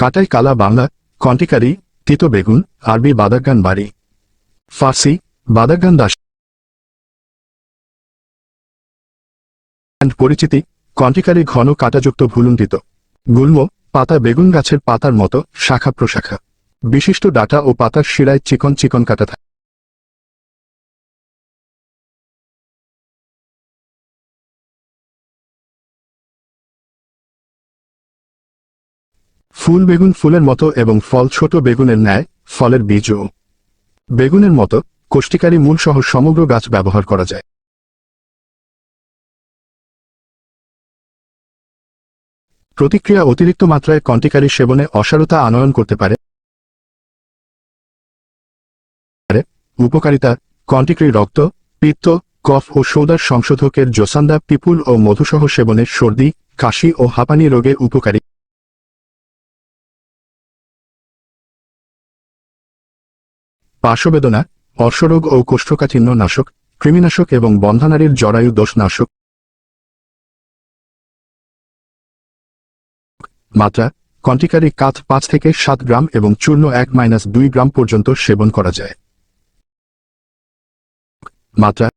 কাটাই কালা বাংলা কণ্টিকারি তিতো বেগুন, আরবি বাদাগান বাড়ি। ফার্সি বাদাগান দাস। পরিচিতি, কন্টিকারি ঘন কাটাযুক্ত ভুলুন্ডিত গুল্ম, পাতা বেগুন গাছের পাতার মতো শাখা প্রশাখা। বিশিষ্ট ডাটা ও পাতার শিরায় চিকন চিকন কাটা থাকে। ফুল বেগুন ফুলের মতো এবং ফল ছোট বেগুনের ন্যায়, ফলের বীজও। বেগুনের মতো কোষ্টিকারী মূল সহ সমগ্র গাছ ব্যবহার করা যায়। প্রতিক্রিয়া অতিরিক্ত মাত্রায় কন্টিকারী সেবনে অসারতা আনয়ন করতে পারে। উপকারিতা কন্টিক্রি রক্ত, পিত্ত, কফ ও সৌদার সংশোধকের জোসান্দা, পিপুল ও মধুসহ সেবনে সর্দি, কাশি ও হাঁপানি রোগে উপকারী। পার্শ্ববেদনা অর্শরোগ ও কোষ্ঠকাঠিন্য নাশক, কৃমিনাশক এবং বন্ধানারীর জরায়ু দোষ নাশক। মাত্রা কন্টিকারি কাত পাঁচ থেকে সাত গ্রাম এবং চূর্ণ এক মাইনাস দুই গ্রাম পর্যন্ত সেবন করা যায়। মাত্রা